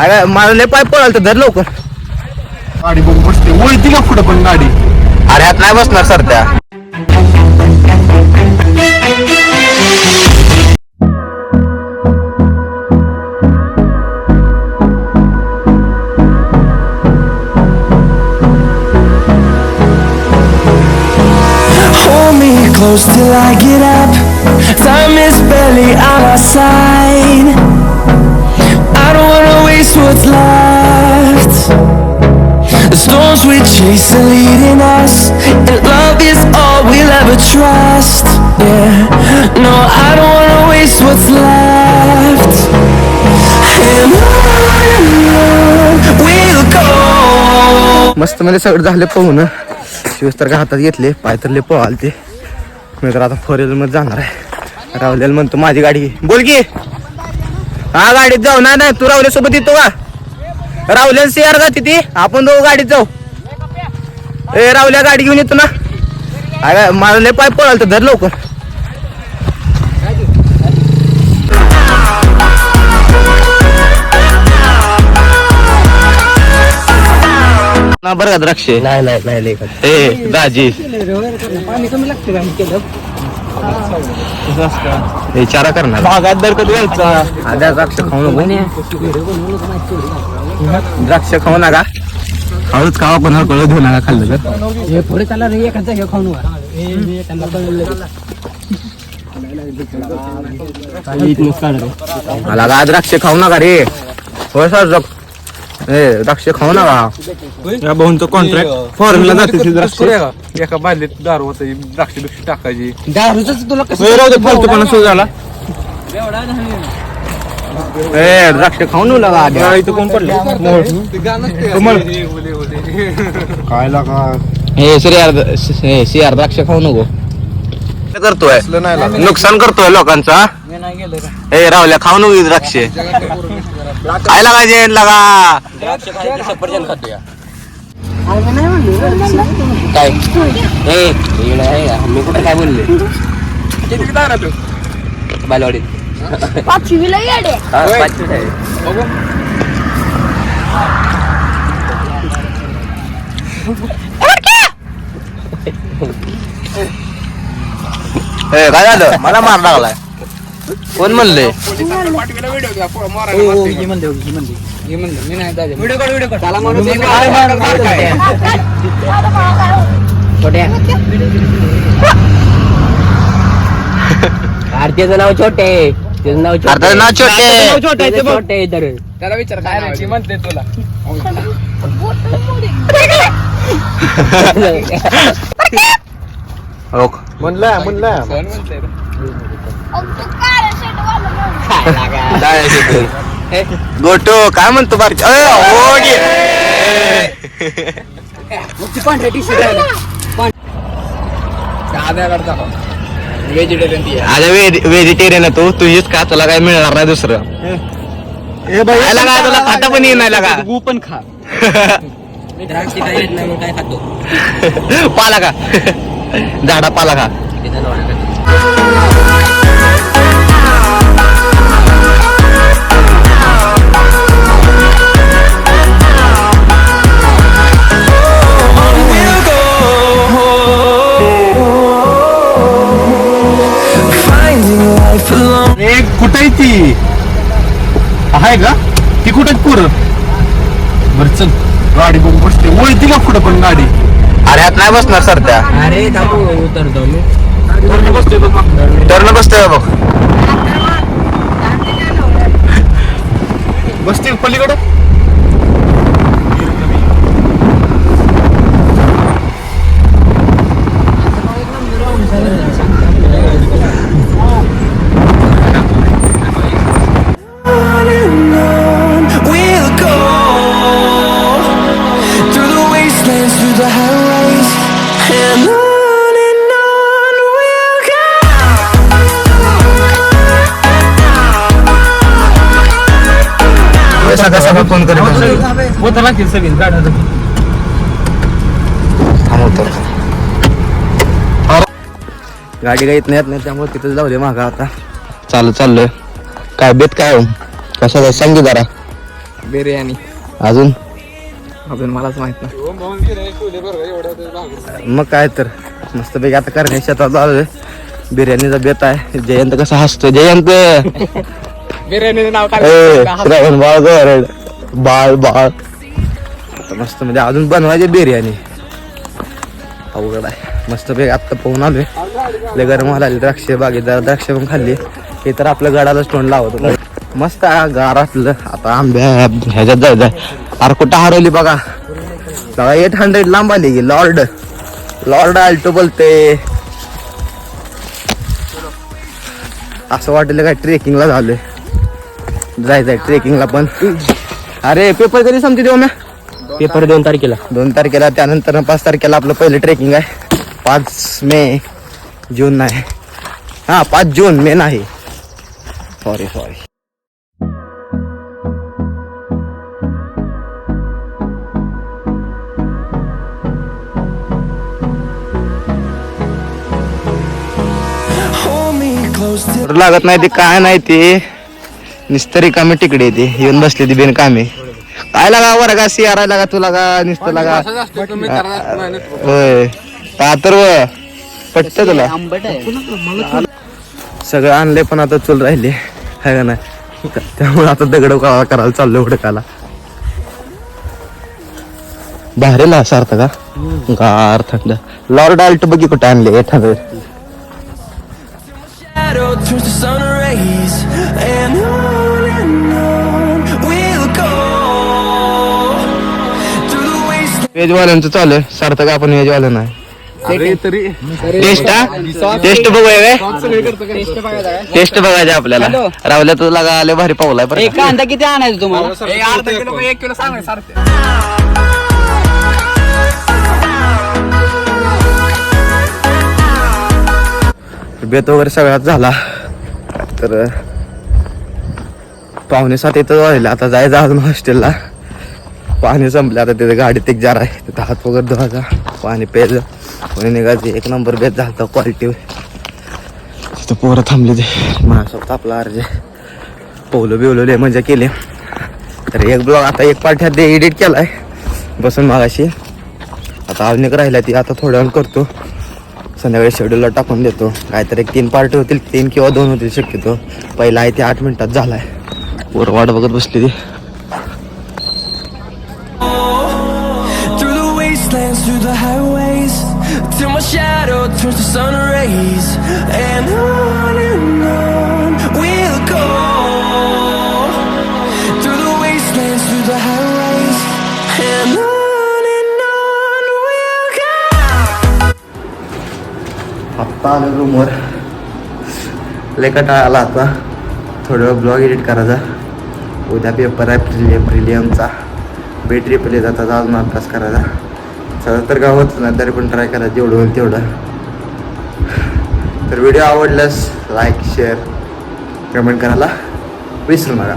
अरे मला लय पाय पळाल तर धर लवकर गाडी बघून बसते वळती का पुढे पण गाडी अरे हात नाही बसणार सर त्या Hold me close till I get up. Time is barely on our side. Don't wanna waste what's left. The storms we chase are leading us, and love is all we'll ever trust. Yeah, no, I don't wanna waste what's left. And on and on we'll go. मस्त मध्ये सगळं झाले पाहून शिवस तर का हातात घेतले पाय तर लय पळाल ते मी तर आता फोर व्हीलरमध्ये जाणार आहे राहुल्याला म्हणतो माझी गाडी बोल की हा गाडीत जाऊ. ना नाही तू राहुल्या सोबत येतो का? राहुल्या शेअर का ती. आपण दोघं गाडीत जाऊ. ए राहुल्या गाडी घेऊन येतो ना. अरे मला लय पाय पळाल तर धर लवकर. ना बरं का द्राक्ष? नाही नाही नाही ए हे चारा करणार. भागात दर कधी घ्यायचा? आद्या द्राक्ष खाऊ नको द्राक्ष खाऊ नका. हळूच खावा पण हळू घेऊ नका खाल्लं तर. मला का द्राक्ष खाऊ नका रे? होय सर ए द्राक्ष खाऊ नका. या भाऊंचं कॉन्ट्रॅक्ट फॉरेनला जाते ती द्राक्ष. एका बादलीत दारू होत द्राक्ष बिक्ष टाकायची. तुला ए, राहू दे फालतूपणा सुरू झाला. ए द्राक्ष खाऊ न लागा आद्या या, इथं कोण पडले? काय लागा? हे श्रेयार श्रेयार द्राक्ष खाऊ नको. करतोय. नुकसान करतोय लोकांचा ए राहुल्या खाऊ नको ही द्राक्ष. काय? लागायचे लागा काय ए मी कुठे काय बोलले? बालवाडीत. पाचवीला येडे हा, पाचवीत आहे. ए, काय झालं? मला मार लागलाय. कोण म्हणले? आरतीचं नाव छोटे. त्याचं नाव अरे नाव छोटे. छोटे छोटे तर हो म्हणला म्हणला. गोटो काय म्हणतो अय, हो व्हेजिटेरियन आहे तू. तुझीच का तुला काय मिळणार नाही दुसरं. खायला काय तुला खाता पण येणार नाही का? गु पण खा. काय काय पाला का? झाडा पाला खा त्याचं आहे. कुठे ती? आहे का? ती कुठे पुर? बर चल. गाडी बघू बसते वळती का कुठं पण गाडी. अरे हात नाही बसणार सर त्या. अरे थांबू उतरतो मी. टर्न बसतोय बघ. बसते पलीकडे. होतं लागतील सगळी गाड्या गाडी काही येत नाही येत नाही त्यामुळे तिथं जाऊ दे मागा आता. चालू चाललोय काय बेत काय हो? कसा सांग की जरा. बिर्याणी. अजून? अजून मलाच माहीत नाही. मग? काय तर मस्तपैकी आता करण्या शेतात आलोय बिर्याणीचा बेत आहे. जयंत कसा हसतो जयंत! बिर्याणीचं नाव ए, श्रावण बाळ बाळ बाळ. आता मस्त म्हणजे अजून बनवायची बिर्याणी. अवघड आहे. मस्त पैकी आत्ता पोहून आलोय. लय गरम आले द्राक्ष बागेत जरा द्राक्ष पण खाल्ली. हे तर आपल्या गडालाच तोंड लावत मस्त आहे गार आपलं आता आंब्या ह्याच्यात जायचं अरे कुठं हरवली बघा. बघा एट हंड्रेड लांब आली की लॉर्ड लॉर्ड आल्टो बोलते. असं वाटलं काय ट्रेकिंगला झालोय. जायचंय ट्रेकिंगला पण. अरे पेपर कधी संपते देऊ ना पेपर दोन तारखेला. दोन तारखेला त्यानंतर पाच तारखेला आपलं पहिलं ट्रेकिंग आहे. पाच मे जून नाही. हा पाच जून मे नाही. सॉरी सॉरी लागत नाही ते काय नाही ते. निस्तरी कामे तिकडे येते. येऊन बसले ती बिन कामे. काय लागा वर का सी आराय लागा तुला का नुसतं लागा. होय. का व. पटत तुला. सगळं आणले पण आता चूल राहिले. हाय का नाही? त्यामुळे आता दगड काळा करायला चाललो हुडकाला असा अर्थ का? गार थंड. लॉर्ड आल्ट बघी कुठे आणले एखादं. व्हेजवाल्यांचं चालू आहे. सार्थक आपण व्हेजवालं नाही. अरे तरी टेस्ट हा? टेस्ट बघूया टेस्ट बघायचं आपल्याला. रावल्या तर लागा आले भारी पावलाय बरं का? कांदा किती आणायचं तुम्हाला? अर्धा किलो एक किलो सांगायचं बेत वगैरे सगळ्यात झाला. तर पाहुणे सात इथं वाजले आता जायचं अजून हॉस्टेलला पाणी संपलं आता तिथे गाडीत एक जार आहे. तिथं हात वगैरे धुवायचा पाणी प्यायचं. कोणी निघायचं एक नंबर बेत झाला क्वालिटी तिथं पोरं थांबले ते. माझ्यासोबत आपला अर्जे पोवलं बिवलं मजा केली. तर एक ब्लॉग आता एक पाठ्यात दे एडिट केलाय. बसून मागाशी. आता अजून एक राहिला ती आता थोड्या वेळ करतो. संध्याकाळी शेड्यूलला टाकून देतो. काहीतरी एक तीन पार्ट होतील तीन किंवा दोन होतील शक्यतो. पहिला आहे ते आठ मिनिटात झालाय. वर वाट बघत बसली ती. Till my shadow turns to sun rays And on and on we'll go Through the wastelands, through the highways And on and on we'll go आत्ता आलो रूमवर लय आला आता थोडं वेळ ब्लॉग एडिट करायचा उद्या पेपर आहे प्रिलियम प्रिलियमचा बेटरी रिपल जाता अजून अभ्यास करायचा चला तर काय होत नाही तरी पण ट्राय करा जेवढं होईल तेवढं. तर व्हिडिओ आवडल्यास लाईक शेअर कमेंट करायला विसरू नका.